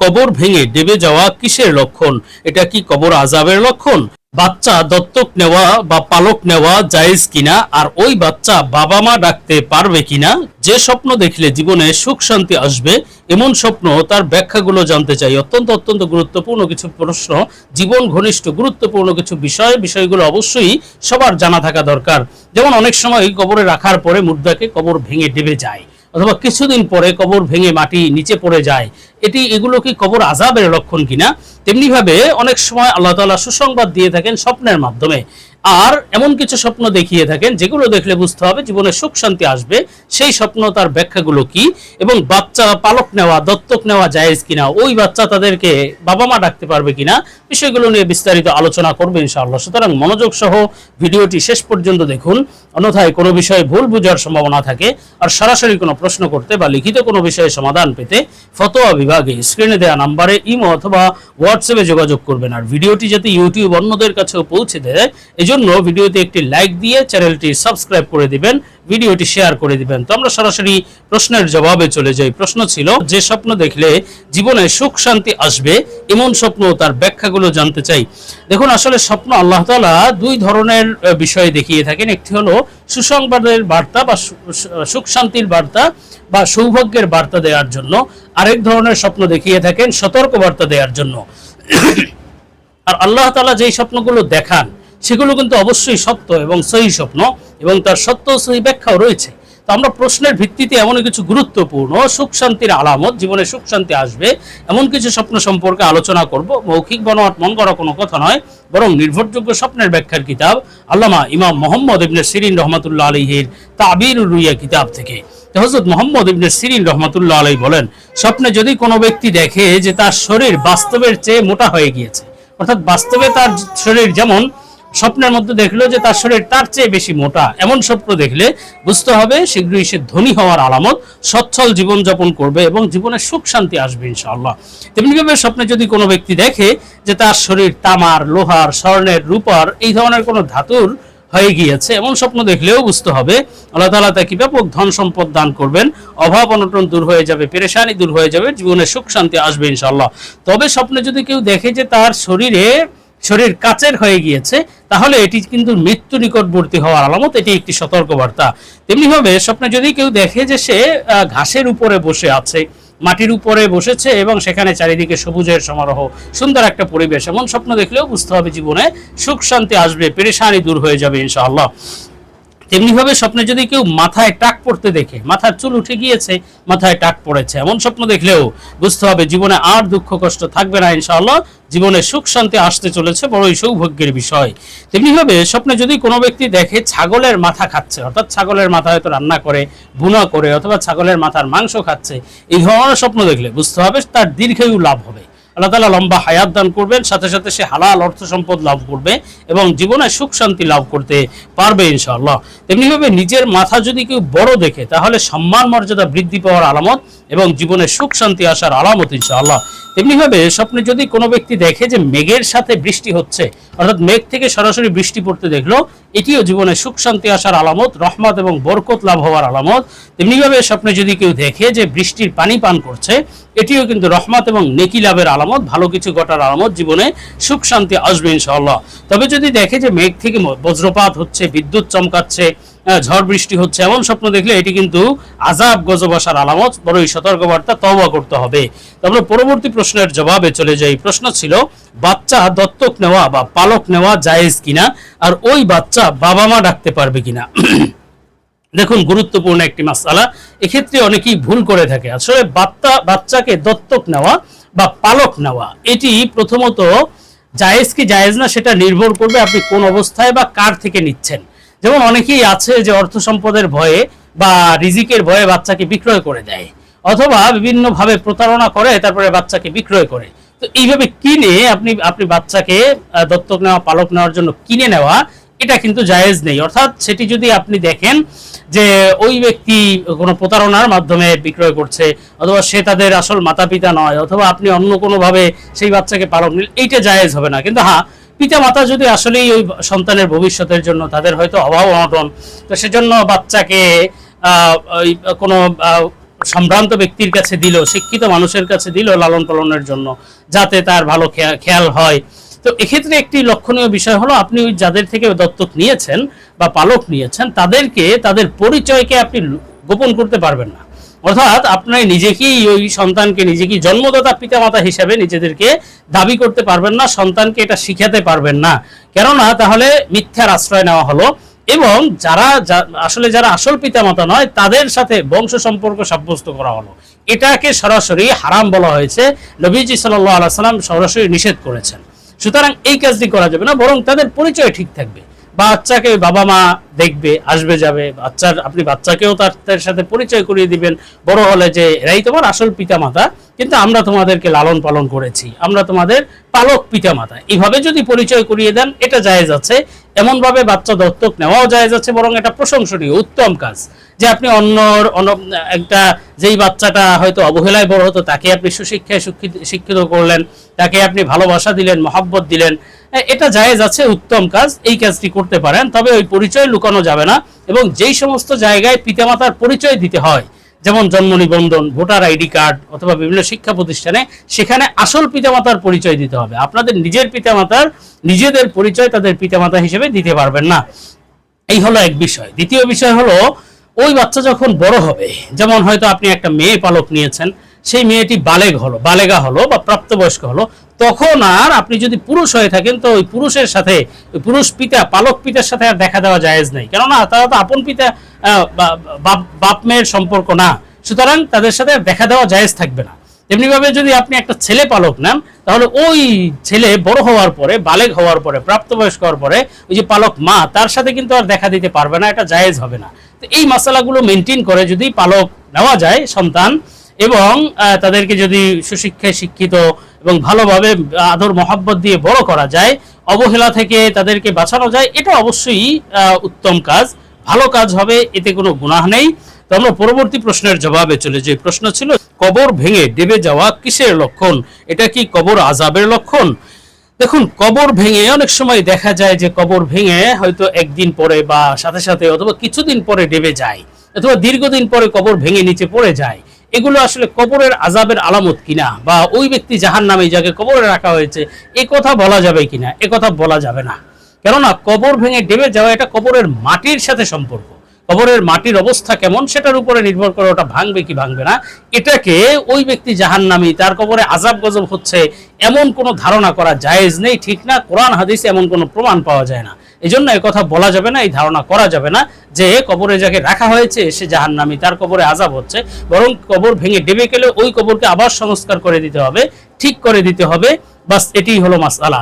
কবর ভেঙে ডেবে যাওয়া কিসের লক্ষণ? এটা কি কবর আজাবের লক্ষণ? বাচ্চা দত্তক নেওয়া বা পালক নেওয়া জায়েজ কিনা? আর ওই বাচ্চা বাবা মা ডাকতে পারবে কিনা? যে স্বপ্ন দেখলে জীবনে সুখ শান্তি আসবে, এমন স্বপ্ন তার ব্যাখ্যাগুলো জানতে চাই। অত্যন্ত অত্যন্ত গুরুত্বপূর্ণ কিছু প্রশ্ন, জীবন ঘনিষ্ঠ, গুরুত্বপূর্ণ কিছু বিষয়। বিষয়গুলো অবশ্যই সবার জানা থাকা দরকার। যেমন অনেক সময় কবরে রাখার পরে মুর্দাকে কবর ভেঙে ডেবে যায়, অথবা কিছুদিন পরে কবর ভেঙে মাটি নিচে পড়ে যায়। এটি এগুলো কি কবর আজাবের লক্ষণ কিনা? তেমনি ভাবে অনেক সময় আল্লাহ তাআলা সুসংবাদ দিয়ে থাকেন স্বপ্নের মাধ্যমে। আর এমন কিছু স্বপ্ন দেখিয়ে থাকেন, যেগুলো দেখলে বুঝতে হবে জীবনে সুখ শান্তি আসবে। সেই স্বপ্ন তার ব্যাখ্যাগুলো কি? এবং বাচ্চা পালক নেওয়া, দত্তক নেওয়া জায়েজ কিনা? ওই বাচ্চা তাদেরকে বাবা মা ডাকতে পারবে কিনা? বিষয়গুলো নিয়ে বিস্তারিত আলোচনা করবে ইনশাআল্লাহ। সুতরাং মনোযোগ সহ ভিডিওটি শেষ পর্যন্ত দেখুন। অন্যথায় কোনো বিষয়ে ভুল বোঝার সম্ভাবনা থাকে। আর সরাসরি কোনো প্রশ্ন করতে বা লিখিত কোনো বিষয়ে সমাধান পেতে ফতোয়া বিভাগে স্ক্রিনে দেওয়া নাম্বারে ইমো অথবা হোয়াটসঅ্যাপে যোগাযোগ করবেন। আর ভিডিওটি যাতে ইউটিউব অন্যদের কাছেও পৌঁছে দেয়, এজন্য ভিডিওতে একটি লাইক দিয়ে চ্যানেলটি সাবস্ক্রাইব করে দিবেন। ভিডিওটি শেয়ার করে দিবেন। তো আমরা সরাসরি প্রশ্নের জবাবে চলে যাই। প্রশ্ন ছিল, যে স্বপ্ন দেখলে জীবনে সুখ শান্তি আসবে, এমন স্বপ্ন তার ব্যাখ্যাগুলো জানতে চাই। দেখুন, আসলে স্বপ্ন আল্লাহ তাআলা দুই ধরনের বিষয় দেখিয়ে থাকেন। একটি হলো সুসংবাদের বার্তা বা সুখ শান্তির বার্তা বা সৌভাগ্যের বার্তা দেওয়ার জন্য। আরেক ধরনের স্বপ্ন দেখিয়ে থাকেন, সতর্ক বার্তা দেওয়ার জন্য। আর আল্লাহ তাআলা যেই স্বপ্নগুলো দেখান সেগুলো কিন্তু অবশ্যই সত্য এবং সহি স্বপ্ন এবং তার সত্য সহি ব্যাখ্যাও রয়েছে। তো আমরা প্রশ্নের ভিত্তিতে এমন কিছু গুরুত্বপূর্ণ সুখ শান্তির আলামত, জীবনে সুখ শান্তি আসবে, এমন কিছু স্বপ্ন সম্পর্কে আলোচনা করব। মৌখিক বনওয়াট মন করা কোনো কথা নয়, বরং নির্ভরযোগ্য স্বপ্নের ব্যাখ্যার কিতাব আল্লামা ইমাম মোহাম্মদ ইবনে সিরিন রহমাতুল্লাহ আলহির তাবির রুইয়া কিতাব থেকে। হজরত মোহাম্মদ ইবনে সিরিন রহমাতুল্লাহ আলাই বলেন, স্বপ্নে যদি কোনো ব্যক্তি দেখে যে তার শরীর বাস্তবের চেয়ে মোটা হয়ে গিয়েছে, অর্থাৎ বাস্তবে তার শরীর যেমন স্বপ্নের মধ্যে দেখল যে তার শরীর তার চেয়ে বেশি মোটা। এমন স্বপ্ন দেখলে বুঝতে হবে শীঘ্রই সে ধনী হওয়ার আলামত সচ্ছল জীবনযাপন করবে এবং জীবনে সুখ শান্তি আসবে ইনশাআল্লাহ। তেমনিভাবে স্বপ্নে যদি কোনো ব্যক্তি দেখে যে তার শরীর তামার, লোহার, স্বর্ণের, রূপার এই ধরনের কোনো ধাতুর হয়ে গিয়েছে, এমন স্বপ্ন দেখলেও বুঝতে হবে আল্লাহ তাআলা তাকে ব্যাপক ধন সম্পদ দান করবেন, অভাব অনটন দূর হয়ে যাবে, পেরেশানি দূর হয়ে যাবে, জীবনে সুখ শান্তি আসবে ইনশাআল্লাহ। তবে স্বপ্নে যদি কেউ দেখে যে তার শরীরে শরীর কাচের হয়ে গিয়েছে, তাহলে এটি কিন্তু মৃত্যু নিকটবর্তী হওয়ার আলামত, এটি একটি সতর্কবার্তা। তেমনিভাবে স্বপ্নে যদি কেউ দেখে যে সে ঘাসের উপরে বসে আছে, মাটির উপরে বসেছে এবং সেখানে চারিদিকে সবুজের সমারোহ, সুন্দর একটা পরিবেশ, এমন স্বপ্ন দেখলেও বুঝতে হবে জীবনে সুখ শান্তি আসবে, পেরেশানি দূর হয়ে যাবে ইনশাআল্লাহ। তেমনিভাবে স্বপ্নে যদি কেউ মাথায় টাক পড়তে দেখে, মাথার চুল উঠে গিয়েছে, মাথায় টাক পড়েছে, এমন স্বপ্ন দেখলেও বুঝতে হবে জীবনে আর দুঃখ কষ্ট থাকবে না ইনশাআল্লাহ। জীবনে সুখ শান্তি আসতে চলেছে, বড়ই সৌভাগ্যের বিষয়। তেমনিভাবে স্বপ্নে যদি কোনো ব্যক্তি দেখে ছাগলের মাথা খাচ্ছে, অর্থাৎ ছাগলের মাথা হয়তো রান্না করে, ভুনা করে, অথবা ছাগলের মাথার মাংস খাচ্ছে, এই ধরনের স্বপ্ন দেখলে বুঝতে হবে তার দীর্ঘায়ু লাভ হবে। আল্লাহ তালা লম্বা হায়াত দান করবেন, সাথে সাথে সে হালাল অর্থ সম্পদ লাভ করবে এবং জীবনে সুখ শান্তি লাভ করতে পারবে ইনশাআল্লাহ। তেমনিভাবে নিজের মাথা যদি কেউ বড় দেখে, তাহলে সম্মান মর্যাদা বৃদ্ধি পাওয়ার আলামত এবং জীবনে সুখ, শান্তি আসার আলামত, ইনশাআল্লাহ। তেমনিভাবে স্বপ্নে যদি কোনো ব্যক্তি দেখে যে মেঘের সাথে বৃষ্টি হচ্ছে, অর্থাৎ মেঘ থেকে সরাসরি বৃষ্টি পড়তে দেখল, এটিও জীবনে সুখ, শান্তি আসার আলামত, রহমত এবং বরকত লাভ হওয়ার আলামত। তেমনিভাবে স্বপ্নে যদি কেউ দেখে যে বৃষ্টির পানি পান করছে, এটিও কিন্তু রহমত এবং নেকি লাভের আলামত, ভালো কিছু ঘটার আলামত জীবনে সুখ, শান্তি আসবে, ইনশাআল্লাহ। তবে যদি দেখে যে মেঘ থেকে বজ্রপাত হচ্ছে, বিদ্যুৎ চমকাচ্ছে ঝড় বৃষ্টি হচ্ছে এমন স্বপ্ন দেখলে এটি কিন্তু আজাব গজব আসার আলামত বড়ই সতর্কবার্তা, তওবা করতে হবে। তারপরে পরবর্তী প্রশ্নের জবাবে চলে যাই। প্রশ্ন ছিল, বাচ্চা দত্তক নেওয়া বা পালক নেওয়া জায়েজ কিনা? আর ওই বাচ্চা বাবা মা ডাকতে পারবে কিনা? দেখুন, গুরুত্বপূর্ণ একটি মাসালা। এক্ষেত্রে অনেকেই ভুল করে থাকে। আসলে বাচ্চা, বাচ্চাকে দত্তক নেওয়া বা পালক নেওয়া, এটি প্রথমত জায়েজ কি জায়েজ না সেটা নির্ভর করবে আপনি কোন অবস্থায় বা কার থেকে নিচ্ছেন। যেমন অনেকেই আছে যে অর্থ সম্পদের ভয়ে বা রিজিকের ভয়ে বাচ্চাকে বিক্রয় করে দেয়, অথবা বিভিন্নভাবে প্রতারণা করে, তারপরে বাচ্চাকে বিক্রয় করে। তো এইভাবে কিনে আপনি আপনি বাচ্চাকে দত্তক নেওয়া, পালক নেওয়ার জন্য কিনে নেওয়া, এটা কিন্তু জায়েজ নেই। অর্থাৎ সেটি যদি আপনি দেখেন যে ওই ব্যক্তি কোনো প্রতারণার মাধ্যমে বিক্রয় করছে, অথবা সে তাদের আসল মাতা পিতা নয়, অথবা আপনি অন্য কোনোভাবে সেই বাচ্চাকে পালক নিন এইটা জায়েজ হবে না। কিন্তু হ্যাঁ পিতা মাতা যদি আসলেই ওই সন্তানের ভবিষ্যতের জন্য তাদের হয়তো অভাব অনটন, তো সেজন্য বাচ্চাকে ওই কোনো সম্ভ্রান্ত ব্যক্তির কাছে দিল, শিক্ষিত মানুষের কাছে দিল লালন পালনের জন্য, যাতে তার ভালো খেয়া- খেয়াল হয়। তো এক্ষেত্রে একটি লক্ষণীয় বিষয় হলো, আপনি ওই যাদের থেকে দত্তক নিয়েছেন বা পালক নিয়েছেন, তাদেরকে, তাদের পরিচয়কে আপনি গোপন করতে পারবেন না। অর্থাৎ আপনার নিজেকেই ওই সন্তানকে নিজেকেই জন্মদাতা পিতামাতা হিসাবে নিজেদেরকে দাবি করতে পারবেন না, সন্তানকে এটা শিখাতে পারবেন না। কেননা তাহলে মিথ্যার আশ্রয় নেওয়া হলো এবং যারা আসলে যারা আসল পিতামাতা নয়, তাদের সাথে বংশ সম্পর্ক সাব্যস্ত করা হলো। এটাকে সরাসরি হারাম বলা হয়েছে। নবীজি সাল্লাহ আল্লাহ সাল্লাম সরাসরি নিষেধ করেছেন। সুতরাং এই কাজটি করা যাবে না, বরং তাদের পরিচয় ঠিক থাকবে। বাচ্চাকে বাবা মা দেখবে, আসবে, যাবে। বাচ্চার, আপনি বাচ্চাকেও তার সাথে পরিচয় করিয়ে দিবেন। বড় হলে যে, এরাই তোমার আসল পিতামাতা, কিন্তু আমরা তোমাদেরকে লালন পালন করেছি। আমরা তোমাদের পালক পিতামাতা। এভাবে যদি পরিচয় করিয়ে দেন, এটা জায়েজ আছে। এমনভাবে বাচ্চা দত্তক নেওয়াও জায়েজ আছে, বরং এটা প্রশংসনীয়, উত্তম কাজ। যে আপনি অন্য একটা যেই বাচ্চাটা হয়তো অবহেলায় বড় হতো, তাকে আপনি সুশিক্ষায় শিক্ষিত করলেন, তাকে আপনি ভালোবাসা দিলেন, মহাব্বত দিলেন এটা জায়েজ আছে, উত্তম কাজ, এই কাজটি করতে পারেন, তবে ওই পরিচয় লুকানো যাবে না, এবং যেই সমস্ত জায়গায় পিতামাতার পরিচয় দিতে হয় যেমন জন্ম নিবন্ধন, ভোটার আইডি কার্ড অথবা বিভিন্ন শিক্ষা প্রতিষ্ঠানে, সেখানে আসল পিতামাতার পরিচয় দিতে হবে। আপনাদের নিজের পিতামাতার, নিজেদের পরিচয় তাদের পিতামাতা হিসেবে দিতে পারবেন না। এই হলো এক বিষয়। দ্বিতীয় বিষয় হলো, ওই বাচ্চা যখন বড় হবে, যেমন হয়তো আপনি একটা মেয়ে পালক নিয়েছেন সেই মেয়েটি বালেগ হলো, বালেগা হলো বা প্রাপ্তবয়স্ক হলো, তখন আর আপনি যদি পুরুষ হয়ে থাকেন, তো ওই পুরুষের সাথে পুরুষ পিতা, পালক পিতার সাথে আর দেখা দেওয়া জায়েজ নেই। কেননা তারা তো আপন পিতা বাপ মেয়ের সম্পর্ক না। সুতরাং তাদের সাথে দেখা দেওয়া জায়েজ থাকবে না। তেমনিভাবে যদি আপনি একটা ছেলে পালক নেন, তাহলে ওই ছেলে বড় হওয়ার পরে, বালেগ হওয়ার পরে, প্রাপ্তবয়স্ক হওয়ার পরে, ওই যে পালক মা, তার সাথে কিন্তু আর দেখা দিতে পারবে না, এটা জায়েজ হবে না। তো এই মশালাগুলো মেনটেন করে যদি পালক নেওয়া যায়, সন্তান এবং তাদেরকে যদি সুশিক্ষায় শিক্ষিত এবং ভালোভাবে আদর মহাব্বত দিয়ে বড় করা যায়, অবহেলা থেকে তাদেরকে বাঁচানো যায়, এটা অবশ্যই উত্তম কাজ। ভালো কাজ হবে, এতে কোনো গুনাহ নেই। তো আমরা পরবর্তী প্রশ্নের জবাবে চলে যে প্রশ্ন ছিল, কবর ভেঙে ডেবে যাওয়া কিসের লক্ষণ? এটা কি কবর আজাবের লক্ষণ? দেখুন, কবর ভেঙে অনেক সময় দেখা যায় যে কবর ভেঙে হয়তো একদিন পরে বা সাথে সাথে অথবা কিছুদিন পরে ডেবে যায়, অথবা দীর্ঘদিন পরে কবর ভেঙে নিচে পড়ে যায়। এগুলো আসলে কবরের আজাবের আলামত কিনা? বা ওই ব্যক্তি জাহান নামে যাকে কবরে রাখা হয়েছে, এ কথা বলা যাবে কিনা? এ কথা বলা যাবে না। কেননা কবর ভেঙে ডেবে যাওয়া এটা কবরের মাটির সাথে সম্পর্ক। কবরের মাটির অবস্থা কেমন সেটার উপরে নির্ভর করে ওটা ভাঙবে কি ভাঙবে না। এটাকে ওই ব্যক্তি জাহান্নামী তার কবরে আজাব গজব হচ্ছে, এমন কোনো ধারণা করা জায়েজ নেই, ঠিক না? কোরআন, হাদিসে এমন কোনো প্রমাণ পাওয়া যায় না। এই জন্য কথা বলা যাবে না, এই ধারণা করা যাবে না যে কবরে যাকে রাখা হয়েছে সে জাহান নামি তার কবরে আজাব হচ্ছে। বরং কবর ভেঙে ডেবে গেলে ওই কবরকে আবার সংস্কার করে দিতে হবে, ঠিক করে দিতে হবে। বাস এটি হলো মাসালা